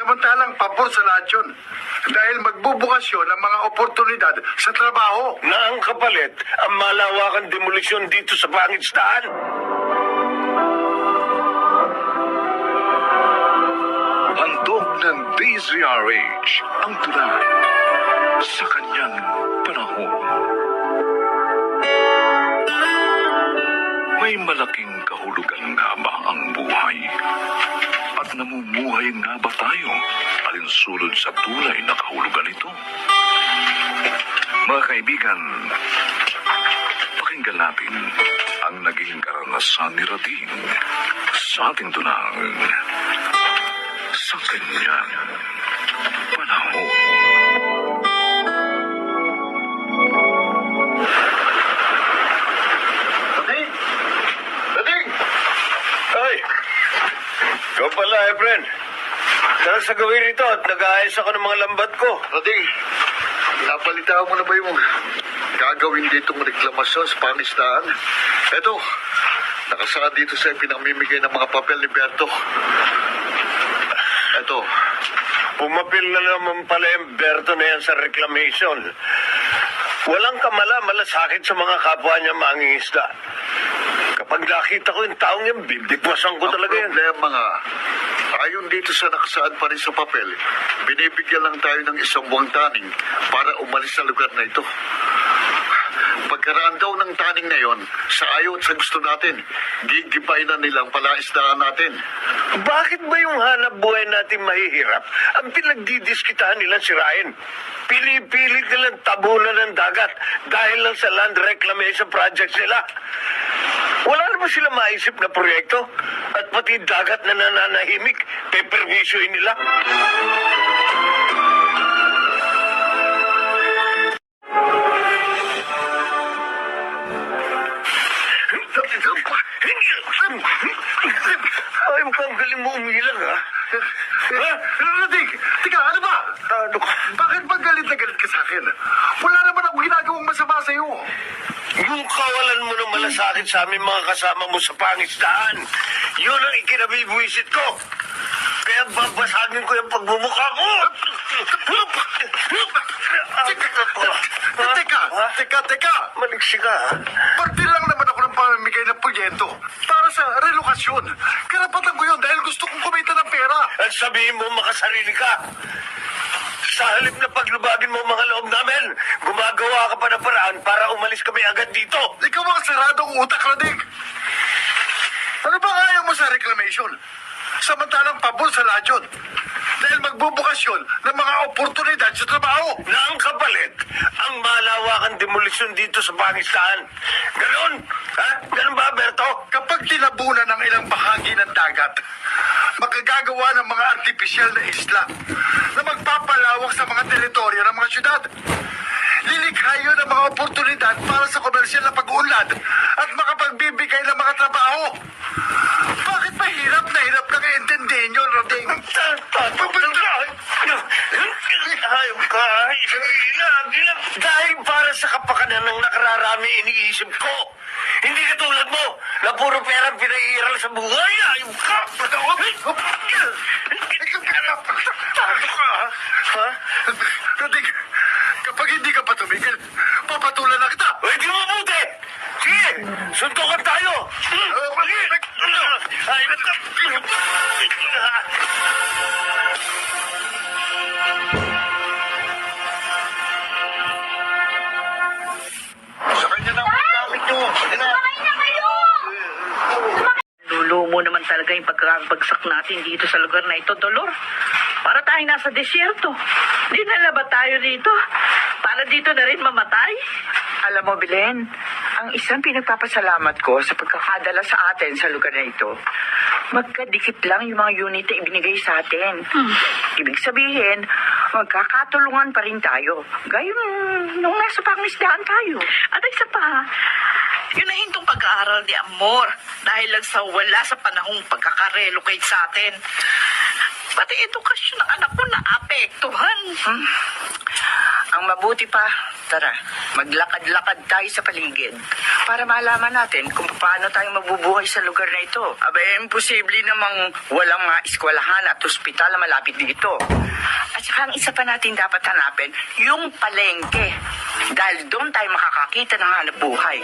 Samantalang pabor sa lahat yun. Dahil magbubukas yun ng mga oportunidad sa trabaho. Na ang kapalit, ang malawakan demolisyon dito sa pangistaan. Handog ng DZRH ang tulad sa kanyang alinsulod sa tunay na kahulugan nito? Mga kaibigan, pakinggan natin ang naging karanasan ni Rading sa ating tunang sa kanyang panahon. Rading! Rading! Ay! Ikaw pala, Efren. Saan sa gawin rito at nag-aayos ako ng mga lambat ko? Rading, napalitaan mo na ba yung gagawin ditong reklamasyon sa pangistaan? Eto, nakasaad dito sa pinamimigay ng mga papel ni Berto. Eto, Pumapil na naman pala yung Berto na yan sa reclamation. Walang kamala malasakit sa mga kapwa niya mangingisda. Kapag nakita ko yung taong yan, bibigwasan ko ang talaga yan. problema nga, ayon dito sa nakasaad pa rin sa papel, binibigyan lang tayo ng isang buwang taning para umalis sa lugar na ito. Pagkaraan daw ng taning na yon, sa ayaw at sa gusto natin, gigibay na nilang palaisdaan natin. Bakit ba yung hanap buhay natin mahihirap? Ang pinagdidiskitahan nila sirain. Pili-pilit nilang tabunan ng dagat dahil lang sa land reclamation projects nila. Wala na ba sila maisip na proyekto? At pati dagat na nananahimik, peperwisyoin nila? Ay, mukhang galing mo umilang, ha? Ha? Radig! Tika, ano ba? Ano ka? Bakit ba galit na galit ka sa akin? Wala naman ako ginagawang masama sa'yo. Yung kawalan mo ng malasakit sa aming mga kasama mo sa pangisdaan, yun ang ikinabibwisit ko. Kaya babasagin ko yung pagmumukha ko. Teka, Ha? teka, teka! Maliksi ka, ha? Parte lang naman ako ng pamimigay ng proyekto para sa relokasyon. Karapatan ko yun dahil gusto kong kumita ng pera. At sabihin mo makasarili ka. Sa halip na paglubagin mo ang mga loob namin, gumagawa ka pa ng paraan para umalis kami agad dito. Ikaw ang saradong utak, Radig. Ano ba ayaw mo sa reclamation? Samantalang pabor sa lahat yun. Dahil magbubukas yun ng mga oportunidad sa trabaho. Na ang kapalit, ang malawakan demolisyon dito sa Pakistan. Ganon? Ha? Ganon ba, Berto? Kapag tinabunan ng ilang bahagi ng dagat, makagagawa ng mga artipisyal na isla na magpapalawak sa mga teritoryo ng mga syudad. Lilikha yun ng mga oportunidad para sa komersyal na pag-uunlad at makapagbibigay ng mga trabaho. Bakit mahirap na hirap na kaintindihin yun, Roding? Ayun ka, lagi lang. Dahil para sa kapakanan ng nakararami iniisip ko. Hindi katulad mo, na puro perang pinaiiral sa buhay. Ayun ka. Ano ka, ha? Ha? Roding, kapag hindi ka pa tumigil, papatulan na kita. Uy, di mo buti. Sige, suntukan tayo. Ayun talaga yung pagkakabagsak natin dito sa lugar na ito, Dolor. Para tayo nasa desierto. Dinala ba tayo dito? Para dito na rin mamatay? Alam mo, Belen, ang isang pinagpapasalamat ko sa pagkakadala sa atin sa lugar na ito, magkadikit lang yung mga unit na ibinigay sa atin. Ibig sabihin, magkakatulungan pa rin tayo. Gayong nung nasa pangisdaan tayo. At isa pa, yun na hintong pag-aaral ni Amor dahil lang sa wala sa panahong pagkakarelocate sa atin. Pati edukasyon ng anak ko na apektuhan. Ang mabuti pa, tara, maglakad-lakad tayo sa paligid para malaman natin kung paano tayo mabubuhay sa lugar na ito. Aba, eh, imposible namang walang mga eskwelahan at ospital na malapit dito. At saka ang isa pa natin dapat hanapin, yung palengke. Dahil doon tayo makakakita ng hanap buhay.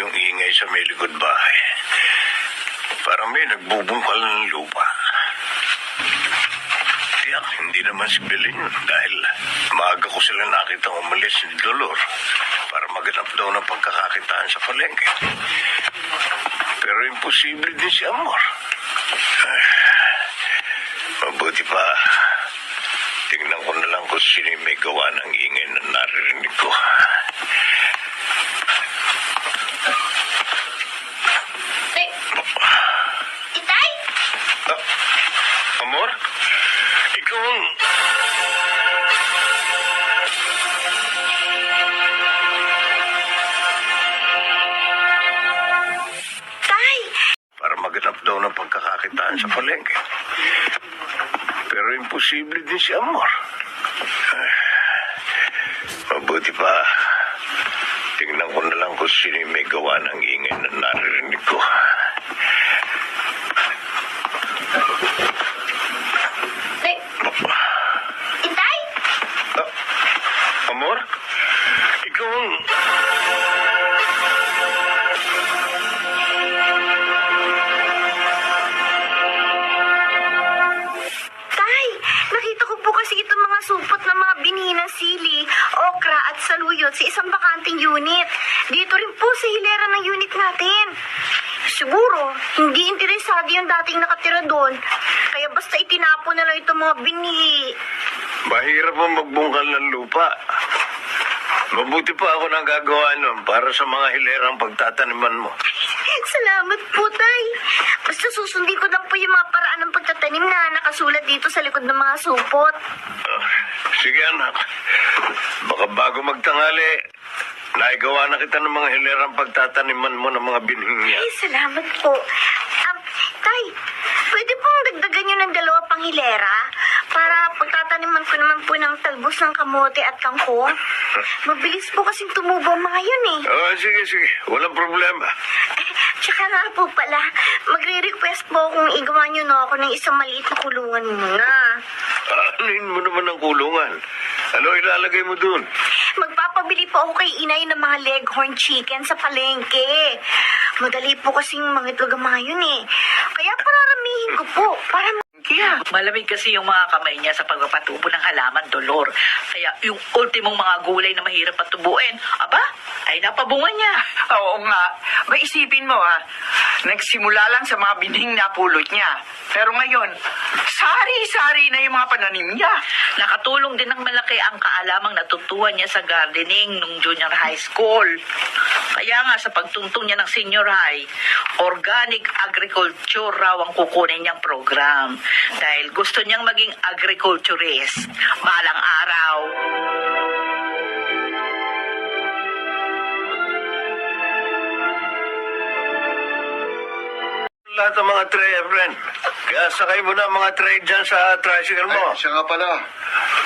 Yung ingay sa may likod bahay. Parang may nagbubungkal ng lupa. Tiyak, hindi naman si Belen yun dahil maaga ko sila nakita umalis ni Dolor para maganap daw ng pagkakakitaan sa palengke. Pero imposible din si Amor. Ay, mabuti pa. Tingnan ko na lang kung sino may gawa ng ingay na naririnig ko. Itay! Ah, Amor? Ikaw ang... Tay! Para maganap daw ng pagkakakitaan sa palengke. Pero imposible din si Amor. Mabuti pa. Tingnan ko na lang kung sino yung may gawa ng ingay na naririnig ko. Tay! Itay! Ah, Amor? Ikaw ang... Tay! Nakita ko po kasi itong mga supot ng mga binhi ng sili, okra at saluyot sa isang bakanting unit. Dito rin po sa hilera ng unit natin. Siguro, hindi interesado yung dating nakatira doon. Kaya basta itinapo na lang itong mga binhi. Mahirap ang magbungkal ng lupa. Mabuti pa ako nang gagawa nun para sa mga hilerang pagtataniman mo. Salamat po, Tay. Basta susundin ko lang po yung mga paraan ng pagtatanim na nakasulat dito sa likod ng mga supot. Ah, sige anak, baka bago magtangali, naigawa na kita ng mga hilerang pagtataniman mo ng mga binhing yan. Ay, salamat po. Tay, pwede pong dagdagan nyo ng dalawa pang hilera para pagtataniman ko naman po ng talbos ng kamote at kangkong. Mabilis po kasing tumubo ang mga yun eh. Oh, sige, sige, walang problema. Tsaka nga po pala, magre-request po kung igawa nyo na ako ng isang maliit na kulungan muna. Anuhin mo naman ang kulungan. Ano ilalagay mo dun? Magpapabili po ako kay inay ng mga leghorn chicken sa palengke. Madali po kasing mangitlog ang mga yun eh. Kaya pararamihin ko po para Kaya, Malamig kasi yung mga kamay niya sa pagpapatubo ng halaman, Dolor. Kaya yung ultimong mga gulay na mahirap patubuin, aba, ay napabunga niya. Oo nga. Ba isipin mo ha, nagsimula lang sa mga binhing napulot niya. Pero ngayon, sari-sari na yung mga pananim niya. Nakatulong din ng malaki ang kaalamang natutuhan niya sa gardening nung junior high school. Kaya nga sa pagtungtong niya ng senior high, organic agriculture raw ang kukunin niyang program. Dahil gusto niyang maging agriculturist. Balang araw. Lahat ng mga tray, friend. Kaya sakay mo na mga tray dyan sa tricycle mo. Ay, siya nga pala.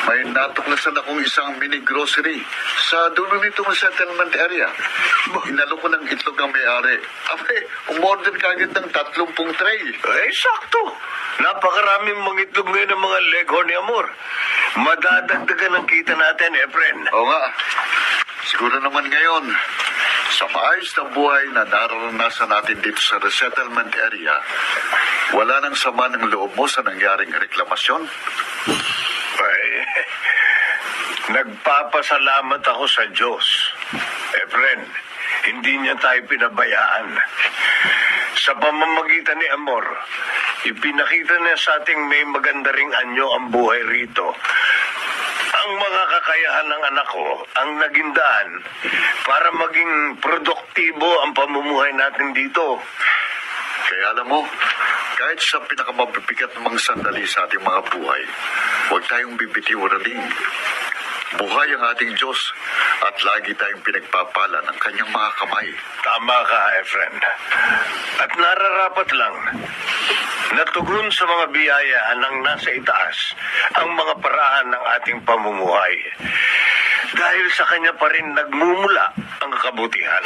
May natuklasan akong isang mini grocery sa dulo nitong settlement area. Inalo ko ng itlog ang may-ari. Abe, umorder ka agad ng tatlumpung tray. Eh, sakto. Napakaraming mga itlog ngayon ng mga leghorn ni Amor. Madadagdagan ang kita natin, eh, friend. Oo nga. Siguro naman ngayon, sa maayos na buhay na nararanasan natin dito sa resettlement area, wala nang sama ng loob mo sa nangyaring reklamasyon. Nagpapasalamat ako sa Diyos. Eh, friend, hindi niya tayo pinabayaan. Sa pamamagitan ni Amor, ipinakita niya sa ating may maganda ring anyo ang buhay rito. Ang mga kakayahan ng anak ko ang naging daan para maging produktibo ang pamumuhay natin dito. Kaya alam mo, kahit sa pinakamabibigat ng mga sandali sa ating mga buhay, huwag tayong bibitiwaraling. Buhay ang ating Diyos at lagi tayong pinagpapala ng kanyang mga kamay. Tama ka, Efren. At nararapat lang na tugon sa mga biyaya ng nasa itaas ang mga paraan ng ating pamumuhay. Dahil sa kanya pa rin nagmumula ang kabutihan.